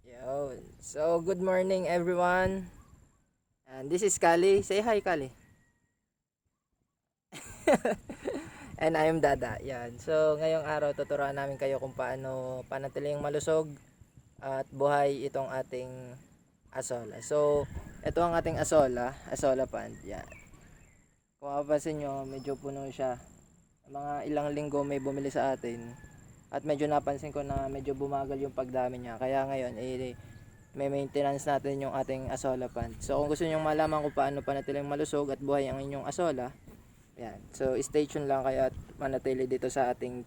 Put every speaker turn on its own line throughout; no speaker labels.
Yo. So, good morning everyone. And this is Kali. Say hi, Kali. And I am Dada. Yan. So, ngayong araw tuturuan namin kayo kung paano panatiling malusog at buhay itong ating asola. So, ito ang ating asola, asola pond. Yan. Kung mapapansin nyo, medyo puno siya. Mga ilang linggo may bumili sa atin. At medyo napansin ko na medyo bumagal yung pagdami niya. Kaya ngayon, eh, may maintenance natin yung ating asola pond. So, kung gusto niyo malaman kung paano panatiling malusog at buhay ang inyong asola, yan. So, stay tuned lang kayo at manatili dito sa ating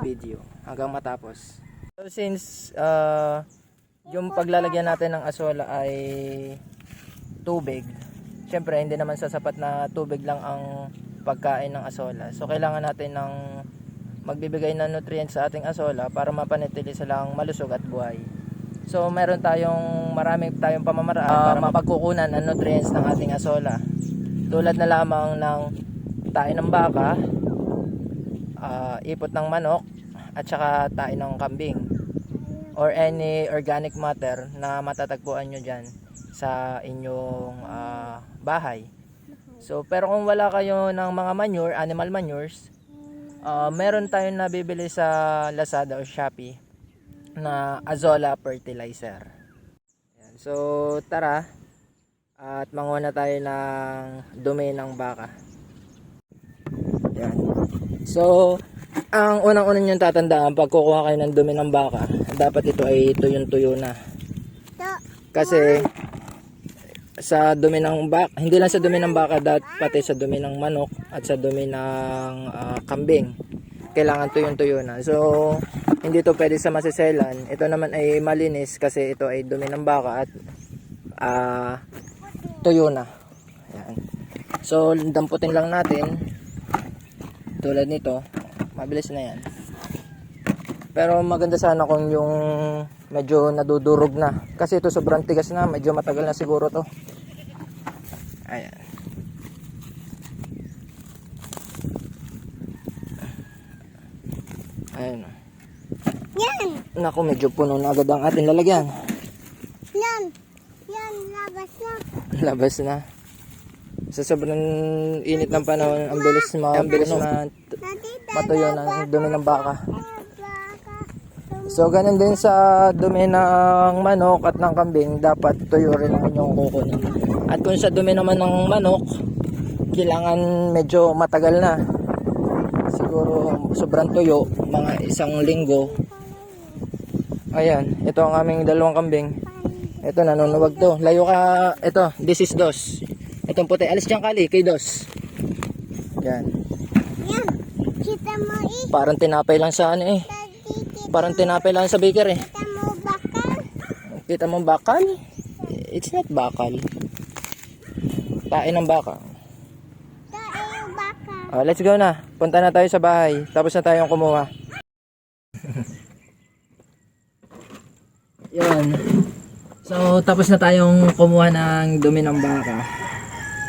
video hanggang matapos. So, since uh, yung paglalagyan natin ng asola ay tubig, syempre hindi naman sasapat na tubig lang ang pagkain ng asola. So, kailangan natin ng magbibigay ng nutrients sa ating asola para mapanatili silang malusog at buhay. So, meron tayong maraming tayong pamamaraan para mapagkukunan ng nutrients ng ating asola. Tulad na lamang ng tae ng baka, ah, ipot ng manok, at saka tae ng kambing or any organic matter na matatagpuan nyo dyan sa inyong ah, bahay. So, pero kung wala kayo ng mga manure, animal manures, ah, meron tayong nabibili sa Lazada o Shopee na Azola fertilizer. Yan. So, tara at manguna tayo ng dumi ng baka. Yan. So, ang unang-una nyo tatandaan pag kukuha kayo ng dumi ng baka, dapat ito ay tuyong-tuyo na. Kasi sa dumi ng baka, hindi lang sa dumi ng baka, dat pati sa dumi ng manok at sa dumi ng ah, kambing, kailangan tuyong-tuyo na. So, hindi to pwede sa masiselan. Ito naman ay malinis kasi ito ay dumi ng baka at ah, tuyo na. Yan. So, damputin lang natin. Tulad nito, mabilis na yan. Pero maganda sana kung yung medyo nadudurog na. Kasi ito sobrang tigas na, medyo matagal na siguro to. Ayan. Ayan.
Yan!
Naku, medyo puno na agad ang ating lalagyan.
Yan! Yan! Labas na!
Labas na. Sa sobrang init ng panahon, ang bilis ma, ang bilis na
Natita
matuyo ng dumi ng baka. So, ganun din sa dumi ng manok at ng kambing, dapat tuyo rin ang inyong kukunin. At kung sa dumi naman ng manok, kailangan medyo matagal na. Siguro sobrang tuyo, mga isang linggo. Ayan, ito ang aming dalawang kambing. Ito, nanunuwag to. Layo ka, ito, this is dos. Itong puti, alis dyan kali, kay dos. Yan.
Yan! Kita mo eh!
Parang tinapay lang sa ano eh. Parang tinapay lang sa baker eh.
kita mo bakal?
Kita mo bakal? It's not bakal. Tae ng baka.
Tayo bakal.
Oh, let's go na. Punta na tayo sa bahay. Tapos na tayong kumuha. Yun. So, tapos na tayong kumuha ng dumi ng baka.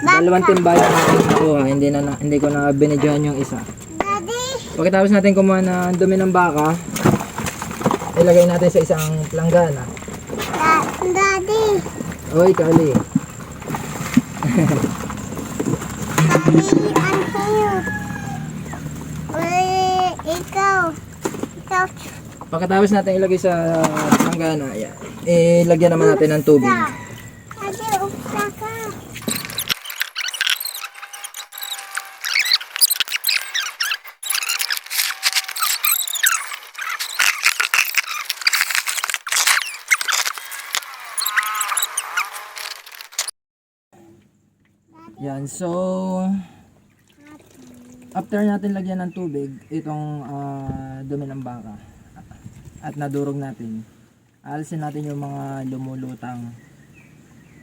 Dalawang timba yung ating nakuha. Hindi, na, hindi ko na binidyohan yung isa.
Daddy!
Pagkatapos natin kumuha ng dumi ng baka, ilagay natin sa isang planggana.
Da- Daddy!
Oy, Kali.
Daddy, ano sa'yo? Uy, ikaw. Ikaw.
Pagkatapos natin ilagay sa planggana, yan. Ilagyan naman natin ng tubig.
Daddy, upsa ka.
Yan, so after natin lagyan ng tubig, itong ah, dumi ng baka at nadurog natin, alisin natin yung mga lumulutang.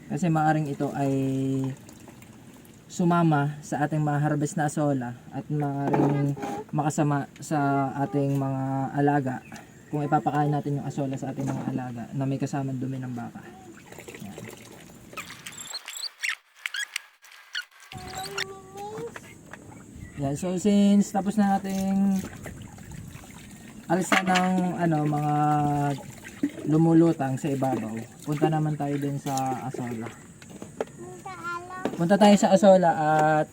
Kasi maaring ito ay sumama sa ating mga harvest na asola at maaring makasama sa ating mga alaga kung ipapakain natin yung asola sa ating mga alaga na may kasamang dumi ng baka. Yan, so since tapos na nating alis na ng ano, mga lumulutang sa ibabaw. Punta naman tayo din sa Asola. Punta tayo sa Asola at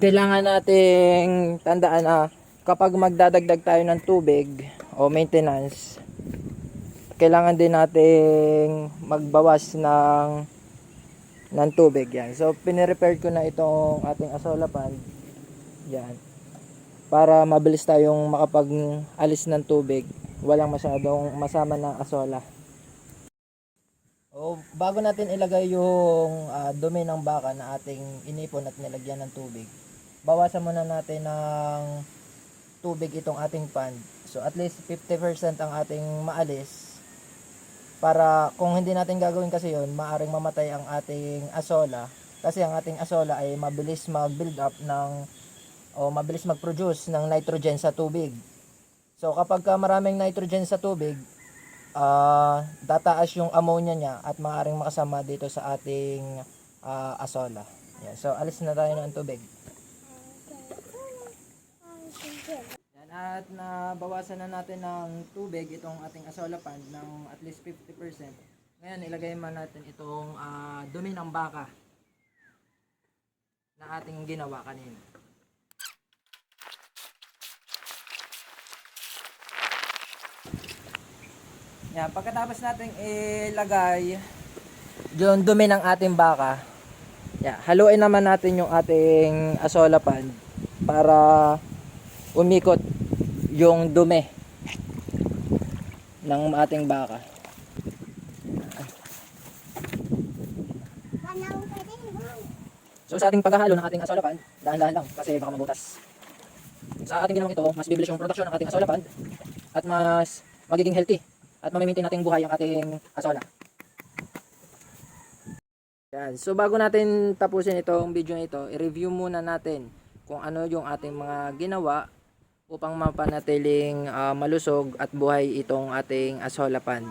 kailangan nating tandaan na kapag magdadagdag tayo ng tubig o maintenance, kailangan din nating magbawas ng ng tubig yan. So, pinirepair ko na itong ating Asola pond. Yan. Para mabilis tayong makapag-alis ng tubig. Walang masyadong masama ng Asola. O, bago natin ilagay yung ah, dumi ng baka na ating inipon at nilagyan ng tubig, bawasan muna natin ng tubig itong ating pan. So at least 50% ang ating maalis para kung hindi natin gagawin kasi yon maaring mamatay ang ating asola kasi ang ating asola ay mabilis mag-build up ng o mabilis mag-produce ng nitrogen sa tubig. So kapag ka maraming nitrogen sa tubig, ah tataas yung ammonia niya at maaaring makasama dito sa ating ah, asola. Yan. So alis na tayo ng tubig. Yan, at nabawasan na natin ng tubig itong ating asola pond ng at least 50%. Ngayon ilagay man natin itong ah, dumi ng baka na ating ginawa kanina. Yan, pagkatapos natin ilagay yung dumi ng ating baka, yan, haluin naman natin yung ating asola pan para umikot yung dumi ng ating baka. So sa ating paghahalo ng ating asola pan, dahan-dahan lang kasi baka mabutas. Sa ating ginawang ito, mas bibilis yung production ng ating asola pan at mas magiging healthy at mamimintin nating buhay ang ating asola. Yan. So bago natin tapusin itong video na ito, i-review muna natin kung ano yung ating mga ginawa upang mapanatiling ah, malusog at buhay itong ating asola pan.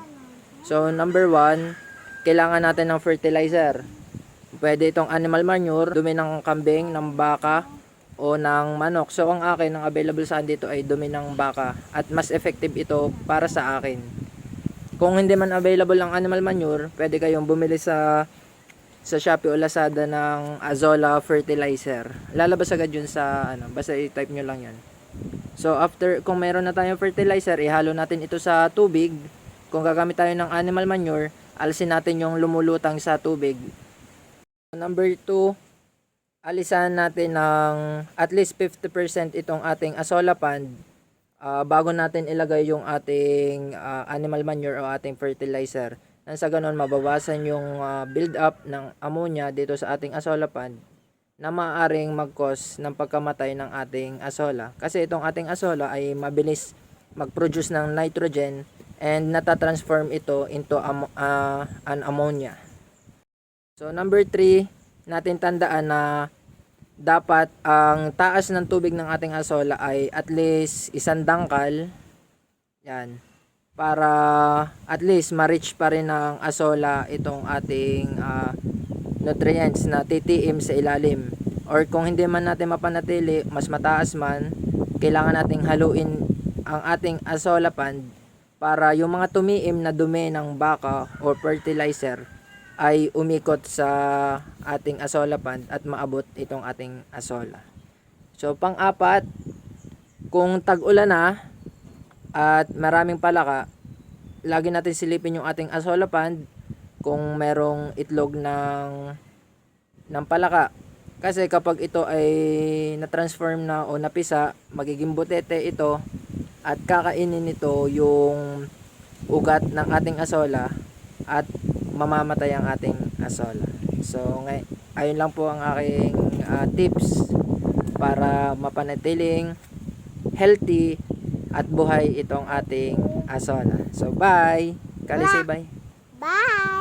So number one, kailangan natin ng fertilizer. Pwede itong animal manure, dumi ng kambing, ng baka, o ng manok. So ang akin, ang available sa dito ay dumi ng baka. At mas effective ito para sa akin. Kung hindi man available ang animal manure, pwede kayong bumili sa sa Shopee o Lazada ng Azola fertilizer. Lalabas agad yun sa ano, basta i-type nyo lang yan. So after kung meron na tayong fertilizer, ihalo natin ito sa tubig. Kung gagamit tayo ng animal manure, alisin natin yung lumulutang sa tubig. Number 2, alisan natin ng at least 50% itong ating asola pond ah, bago natin ilagay yung ating ah, animal manure o ating fertilizer. Nang sa ganun mabawasan yung ah, build up ng ammonia dito sa ating asola pond na maaaring mag-cause ng pagkamatay ng ating asola. Kasi itong ating asola ay mabilis mag-produce ng nitrogen and natatransform ito into am- ah, an ammonia. So number 3, natin tandaan na dapat ang taas ng tubig ng ating asola ay at least isang dangkal. Yan. Para at least ma-reach pa rin ng asola itong ating ah, nutrients na titiim sa ilalim. Or kung hindi man natin mapanatili, mas mataas man, kailangan nating haluin ang ating asola pond para yung mga tumiim na dumi ng baka or fertilizer ay umikot sa ating asola pond at maabot itong ating asola. So pang-apat, kung tag-ulan na at maraming palaka, lagi natin silipin yung ating asola pond kung merong itlog ng ng palaka. Kasi kapag ito ay na-transform na o napisa, magiging butete ito at kakainin nito yung ugat ng ating asola at mamamatay ang ating asola. So, ngay ayun lang po ang aking ah, tips para mapanatiling healthy at buhay itong ating asola. So, bye! Kali say bye!
Bye.